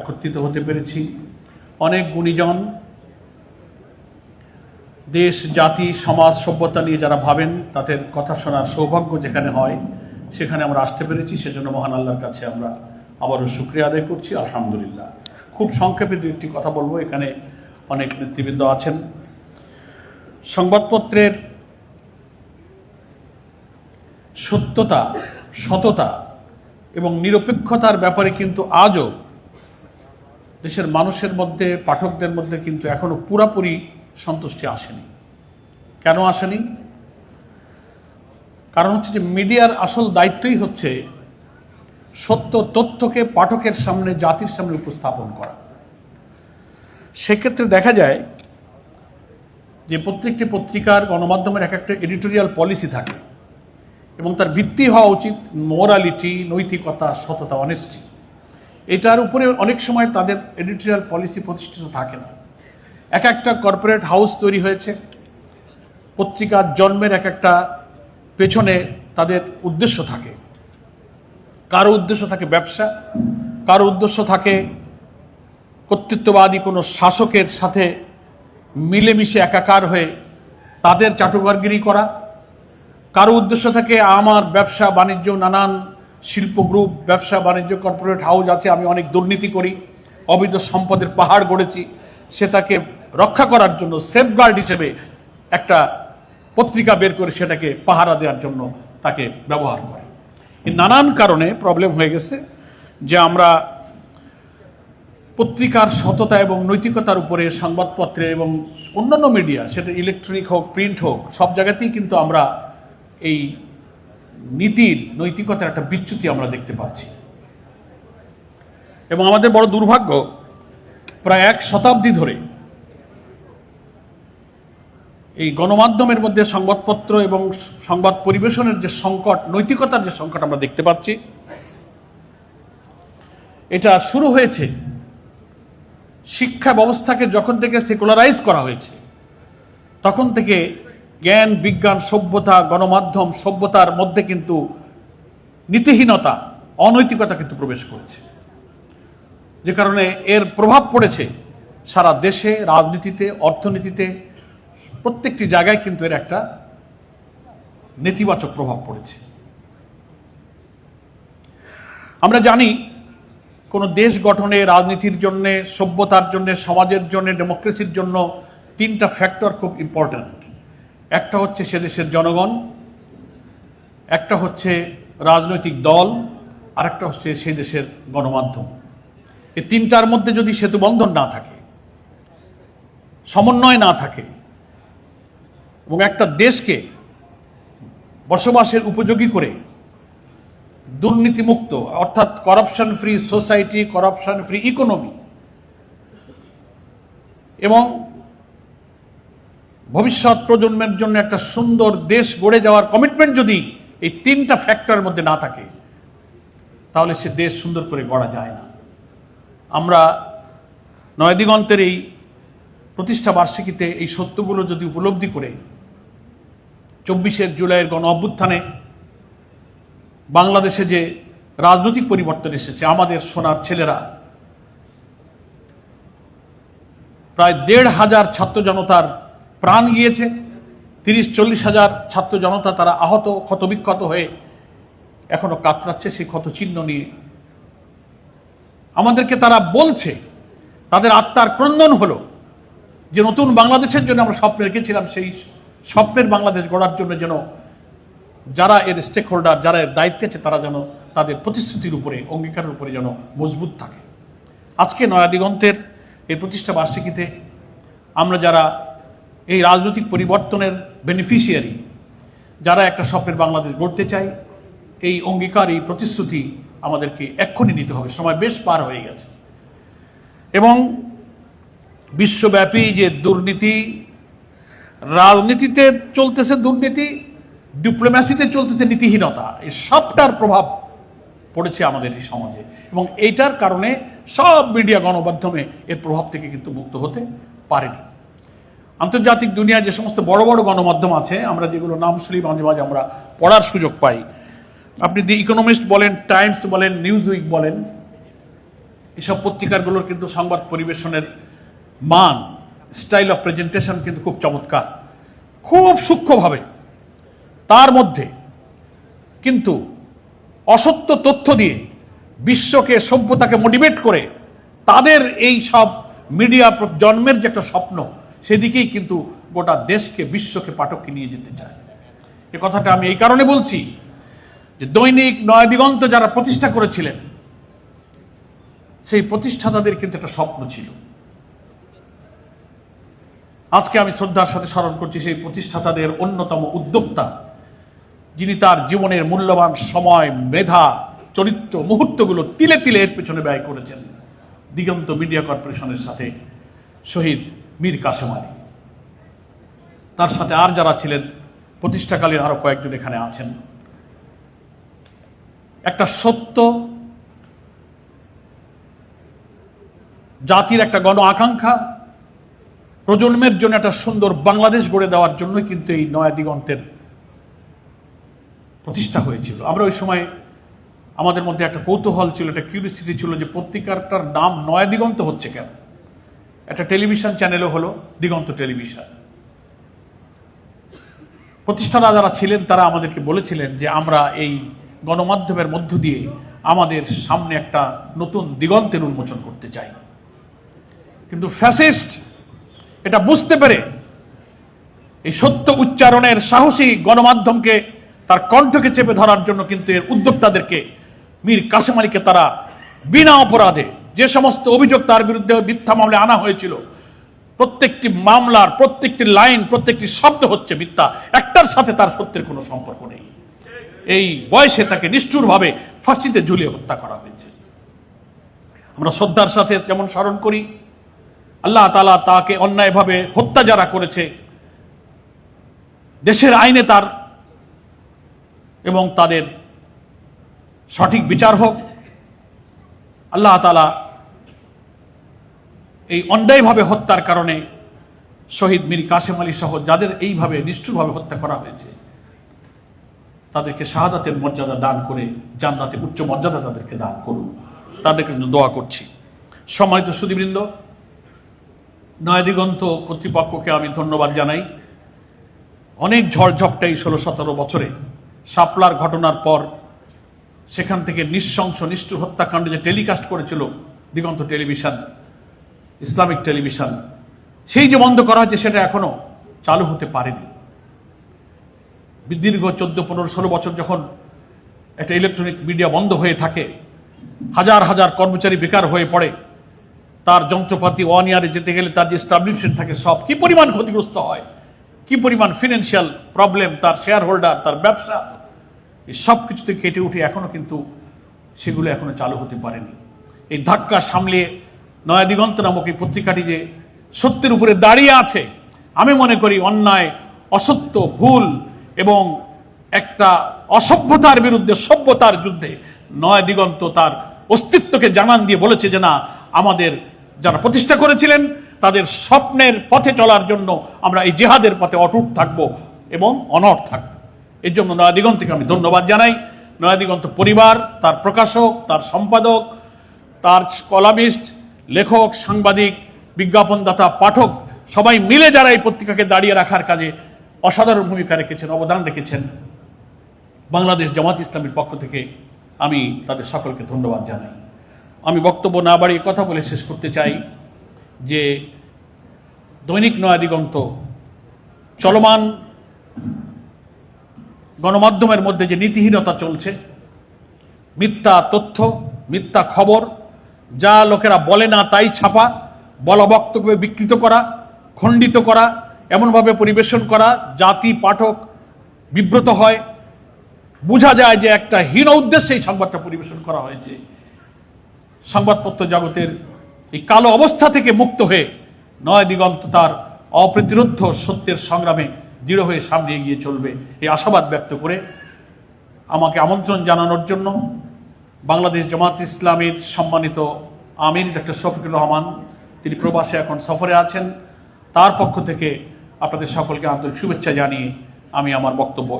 একত্রিত হতে পেরেছি। অনেক গুণীজন, দেশ, জাতি, সমাজ, সভ্যতা নিয়ে যারা ভাবেন, তাদের কথা শোনার সৌভাগ্য যেখানে হয়, সেখানে আমরা আসতে পেরেছি। সেজন্য মহান আল্লাহর কাছে আমরা আবারও শুক্রিয়া আদায় করছি। আলহামদুলিল্লাহ। খুব সংক্ষেপে দু একটি কথা বলব। এখানে অনেক নেতৃবৃন্দ আছেন। সংবাদপত্রের সত্যতা, সততা এবং নিরপেক্ষতার ব্যাপারে কিন্তু আজও দেশের মানুষের মধ্যে, পাঠকদের মধ্যে কিন্তু এখনও পুরাপুরি সন্তুষ্টি আসেনি। কেন আসেনি? কারণ হচ্ছে যে মিডিয়ার আসল দায়িত্বই হচ্ছে সত্য তথ্যকে পাঠকের সামনে, জাতির সামনে উপস্থাপন করা। সেক্ষেত্রে দেখা যায় যে প্রত্যেকটি পত্রিকার গণমাধ্যমের এক একটা এডিটোরিয়াল পলিসি থাকে এবং তার ভিত্তি হওয়া উচিত, মোরালিটি, নৈতিকতা, সততা অনেস্টি এটার উপরে অনেক সময় তাদের এডিটোরিয়াল পলিসি প্রতিষ্ঠিত থাকে না। এক একটা কর্পোরেট হাউস তৈরি হয়েছে, পত্রিকার জন্মের এক একটা পেছনে তাদের উদ্দেশ্য থাকে। কারও উদ্দেশ্য থাকে ব্যবসা, কারও উদ্দেশ্য থাকে কর্তৃত্ববাদী কোনো শাসকের সাথে মিলেমিশে একাকার হয়ে তাদের চাটুকারগিরি করা। কারও উদ্দেশ্য থাকে আমার ব্যবসা, বাণিজ্য, নানান শিল্প গ্রুপ ব্যবসা, বাণিজ্য কর্পোরেট হাউস আছে, আমি অনেক দুর্নীতি করি, অবৈধ সম্পদের পাহাড় গড়েছি, সেটাকে রক্ষা করার জন্য সেফগার্ড হিসেবে একটা পত্রিকা বের করে সেটাকে পাহারা দেওয়ার জন্য তাকে ব্যবহার করে। নানান কারণে প্রবলেম হয়ে গেছে যে আমরা পত্রিকার সততা এবং নৈতিকতার উপরে সংবাদপত্রে এবং অন্যান্য মিডিয়া সেটা ইলেকট্রনিক হোক প্রিন্ট হোক, সব জায়গাতেই কিন্তু আমরা এই নীতির, নৈতিকতার একটা বিচ্যুতি আমরা দেখতে পাচ্ছি। এবং আমাদের বড় দুর্ভাগ্য, প্রায় এক শতাব্দী ধরে এই গণমাধ্যমের মধ্যে সংবাদপত্র এবং সংবাদ পরিবেশনের যে সংকট, নৈতিকতার যে সংকট আমরা দেখতে পাচ্ছি, এটা শুরু হয়েছে। শিক্ষা ব্যবস্থাকে যখন থেকে সেকুলারাইজ করা হয়েছে, তখন থেকে জ্ঞান, বিজ্ঞান, সভ্যতা, গণমাধ্যম, সভ্যতার মধ্যে কিন্তু নীতিহীনতা, অনৈতিকতা কিন্তু প্রবেশ করেছে। যে কারণে এর প্রভাব পড়েছে সারা দেশে, রাজনীতিতে, অর্থনীতিতে, প্রত্যেকটি জায়গায় কিন্তু এর একটা নেতিবাচক প্রভাব পড়েছে। আমরা জানি কোনো দেশ গঠনে, রাজনীতির জন্য, সভ্যতার জন্য, সমাজের জন্য, ডেমোক্রেসির জন্য তিনটা ফ্যাক্টর খুব ইম্পর্ট্যান্ট একটা হচ্ছে সে দেশের জনগণ, একটা হচ্ছে রাজনৈতিক দল, আর একটা হচ্ছে সে দেশের গণমাধ্যম। এই তিনটার মধ্যে যদি সেতু বন্ধন না থাকে, সমন্বয় না থাকে, এবং একটা দেশকে বসবাসের উপযোগী করে দুর্নীতিমুক্ত, অর্থাৎ corruption free society corruption free economy এবং ভবিষ্যৎ প্রজন্মের জন্য একটা সুন্দর দেশ গড়ে যাওয়ার কমিটমেন্ট যদি এই তিনটা ফ্যাক্টরের মধ্যে না থাকে, তাহলে সে দেশ সুন্দর করে গড়া যায় না। আমরা নয়দিগন্তের এই প্রতিষ্ঠা বার্ষিকীতে এই সত্যগুলো যদি উপলব্ধি করে, চব্বিশের জুলাইয়ের গণ অভ্যুত্থানে বাংলাদেশে যে রাজনৈতিক পরিবর্তন এসেছে, আমাদের সোনার ছেলেরা, প্রায় দেড় হাজার ছাত্র জনতার প্রাণ গিয়েছে। তিরিশ, চল্লিশ হাজার ছাত্র জনতা তারা আহত, ক্ষতবিক্ষত হয়ে এখনও কাতরাচ্ছে সেই ক্ষত চিহ্ন নিয়ে। আমাদেরকে তারা বলছে, তাদের আত্মার ক্রন্দন হলো যে নতুন বাংলাদেশের জন্য আমরা স্বপ্ন রেখেছিলাম, সেই স্বপ্নের বাংলাদেশ গড়ার জন্য যেন যারা এর স্টেক হোল্ডার যারা এর দায়িত্বে আছে, তারা যেন তাদের প্রতিশ্রুতির উপরে, অঙ্গীকারের উপরে যেন মজবুত থাকে। আজকে নয়াদিগন্তের এই প্রতিষ্ঠা বার্ষিকীতে আমরা যারা এই রাজনৈতিক পরিবর্তনের বেনিফিশিয়ারি যারা একটা স্বপ্নের বাংলাদেশ গড়তে চাই এই অঙ্গীকার, এই প্রতিশ্রুতি আমাদেরকে এক্ষুনি নিতে হবে। সময় বেশ পার হয়ে গেছে। এবং বিশ্বব্যাপী যে দুর্নীতি, রাজনীতিতে চলতেছে দুর্নীতি ডিপ্লোম্যাসিতে চলতেছে নীতিহীনতা এই সবটার প্রভাব পড়েছে আমাদের এই সমাজে। এবং এইটার কারণে সব মিডিয়া গণমাধ্যমে এর প্রভাব থেকে কিন্তু মুক্ত হতে পারেনি। আন্তর্জাতিক দুনিয়ায় যে সমস্ত বড় বড় গণমাধ্যম আছে, আমরা যেগুলো নাম শুনি মাঝে মাঝে আমরা পড়ার সুযোগ পাই। আপনি দি ইকোনমিস্ট বলেন টাইমস বলেন নিউজ উইক বলেন, এসব পত্রিকাগুলোর কিন্তু সংবাদ পরিবেশনের মান স্টাইল অফ প্রেজেন্টেশন কিন্তু খুব চমৎকার। খুব সূক্ষ্মভাবে, তার মধ্যে কিন্তু অসত্য তথ্য দিয়ে বিশ্বকে সভ্যতাকে মোটিভেট করে তাদের এই সব মিডিয়া জন্মের যে একটা স্বপ্ন সেদিকেই কিন্তু গোটা দেশকে, বিশ্বকে পাঠককে নিয়ে যেতে চায়। এ কথাটা আমি এই কারণে বলছি যে দৈনিক নয় দিগন্ত যারা প্রতিষ্ঠা করেছিলেন, সেই প্রতিষ্ঠাতাদের কিন্তু একটা স্বপ্ন ছিল। আজকে আমি শ্রদ্ধার সাথে স্মরণ করছি সেই প্রতিষ্ঠাতাদের অন্যতম উদ্যোক্তা, যিনি তার জীবনের মূল্যবান সময়, মেধা, চরিত্র মুহূর্তগুলো তিলে তিলে এর পেছনে ব্যয় করেছেন। দিগন্ত মিডিয়া কর্পোরেশনের সাথে শহীদ মীর কাসেম আলী। তার সাথে আর যারা ছিলেন, প্রতিষ্ঠাকালীন আরও কয়েকজন এখানে আছেন। একটা সত্য, জাতির একটা গণ আকাঙ্ক্ষা, প্রজন্মের জন্য একটা সুন্দর বাংলাদেশ গড়ে দেওয়ার জন্য কিন্তু এই নয়া দিগন্তের প্রতিষ্ঠা হয়েছিল। আমরা ওই সময় আমাদের মধ্যে একটা কৌতূহল ছিল, একটা কিউরিয়াসিটি ছিল যে পত্রিকাটার নাম নয়া দিগন্ত হচ্ছে কেন? একটা টেলিভিশন চ্যানেলও হলো দিগন্ত টেলিভিশন। প্রতিষ্ঠাতা যারা ছিলেন, তারা আমাদেরকে বলেছিলেন যে আমরা এই গণমাধ্যমের মধ্য দিয়ে আমাদের সামনে একটা নতুন দিগন্তের উন্মোচন করতে চাই। কিন্তু ফ্যাসিস্ট এটা বুঝতে পেরে এই সত্য উচ্চারণের সাহসী গণমাধ্যমকে তার কণ্ঠকে চেপে ধরার জন্য কিন্তু এর উদ্যোক্তাদেরকে মীর কাসেম আলীকে তারা বিনা অপরাধে যে সমস্ত অভিযোগ তার বিরুদ্ধে মিথ্যা মামলায় আনা হয়েছিল, প্রত্যেকটি মামলার, প্রত্যেকটি লাইন, প্রত্যেকটি শব্দ হচ্ছে মিথ্যা। একটার সাথে তার সত্যের কোনো সম্পর্ক নেই। এই বয়সে তাকে নিষ্ঠুরভাবে ফাঁসিতে ঝুলিয়ে হত্যা করা হয়েছে। আমরা শ্রদ্ধার সাথে যেমন স্মরণ করি, আল্লাহ তালা তাকে অন্যায়ভাবে হত্যা যারা করেছে, দেশের আইনে তার এবং তাদের সঠিক বিচার হোক, আল্লাহ তালা এই অন্যায়ভাবে হত্যার কারণে শহীদ মীর কাশেম আলী সহ যাদের এইভাবে নিষ্ঠুরভাবে হত্যা করা হয়েছে, তাদেরকে শাহাদাতের মর্যাদা দান করে জান্নাতে উচ্চ মর্যাদা তাদেরকে দান করুন। তাদেরকে দোয়া করছি। সম্মানিত সুদীবৃন্দ নয়াদিগন্ত কর্তৃপক্ষকে আমি ধন্যবাদ জানাই। অনেক ঝড়ঝপটা এই ষোলো সতেরো বছরে শাপলার ঘটনার পর সেখান থেকে নিঃশংস, নিষ্ঠুর হত্যাকাণ্ড যে টেলিকাস্ট করেছিল দিগন্ত টেলিভিশন ইসলামিক টেলিভিশন, সেই যে বন্ধ করা হয়েছে সেটা এখনও চালু হতে পারেনি। দীর্ঘ চোদ্দ, পনেরো, ষোলো বছর যখন একটা ইলেকট্রনিক মিডিয়া বন্ধ হয়ে থাকে, হাজার হাজার কর্মচারী বেকার হয়ে পড়ে, তার যন্ত্রপাতি ওয়ান ইয়ারে যেতে গেলে তার যে স্টাবলিশমেন্ট থাকে সব, কি পরিমাণ ক্ষতিগ্রস্ত হয়, কি পরিমাণ ফিনান্সিয়াল প্রবলেম তার শেয়ার হোল্ডার তার ব্যবসা, এই সব কিছুতে কেটে উঠে এখনও কিন্তু সেগুলো এখনও চালু হতে পারেনি। এই ধাক্কা সামলে নয়া দিগন্ত নামক এই পত্রিকাটি যে সত্যের উপরে দাঁড়িয়ে আছে, আমি মনে করি অন্যায়, অসত্য, ভুল এবং একটা অসভ্যতার বিরুদ্ধে, সভ্যতার যুদ্ধে নয় দিগন্ত তার অস্তিত্বকে জানান দিয়ে বলেছে যে না, আমাদের যারা প্রতিষ্ঠা করেছিলেন, তাদের স্বপ্নের পথে চলার জন্য আমরা এই জেহাদের পথে অটুট থাকব এবং অনড় থাকব। এর জন্য নয়াদিগন্তকে আমি ধন্যবাদ জানাই। নয়াদিগন্ত পরিবার, তার প্রকাশক, তার সম্পাদক, তার কলামিস্ট লেখক, সাংবাদিক, বিজ্ঞাপনদাতা, পাঠক, সবাই মিলে যারা এই পত্রিকাকে দাঁড়িয়ে রাখার কাজে অসাধারণ ভূমিকা রেখেছেন, অবদান রেখেছেন, বাংলাদেশ জামাত ইসলামের পক্ষ থেকে আমি তাদের সকলকে ধন্যবাদ জানাই। আমি বক্তব্য না বাড়িয়ে কথা বলে শেষ করতে চাই যে দৈনিক নয়া দিগন্ত চলমান গণমাধ্যমের মধ্যে যে নীতিহীনতা চলছে, মিথ্যা তথ্য, মিথ্যা খবর যা লোকেরা বলে না তাই ছাপা, বলা বক্তব্য বিকৃত করা, খণ্ডিত করা, এমনভাবে পরিবেশন করা, জাতি, পাঠক বিব্রত হয়। বোঝা যায় যে একটা হীন উদ্দেশ্যে এই সংবাদটা পরিবেশন করা হয়েছে। সংবাদপত্র জগতের এই কালো অবস্থা থেকে মুক্ত হয়ে নয় দিগন্ত তার অপ্রতিরোধ সত্যের সংগ্রামে দৃঢ় হয়ে সামনে এগিয়ে চলবে। এই আশাবাদ ব্যক্ত করে আমাকে আমন্ত্রণ জানানোর জন্য বাংলাদেশ জামাত ইসলামীর সম্মানিত আমির ডক্টর শফিকুর রহমান, তিনি প্রবাসে এখন সফরে আছেন। তার পক্ষ থেকে আপনাদের সকলকে আন্তরিক শুভেচ্ছা জানিয়ে আমি আমার বক্তব্য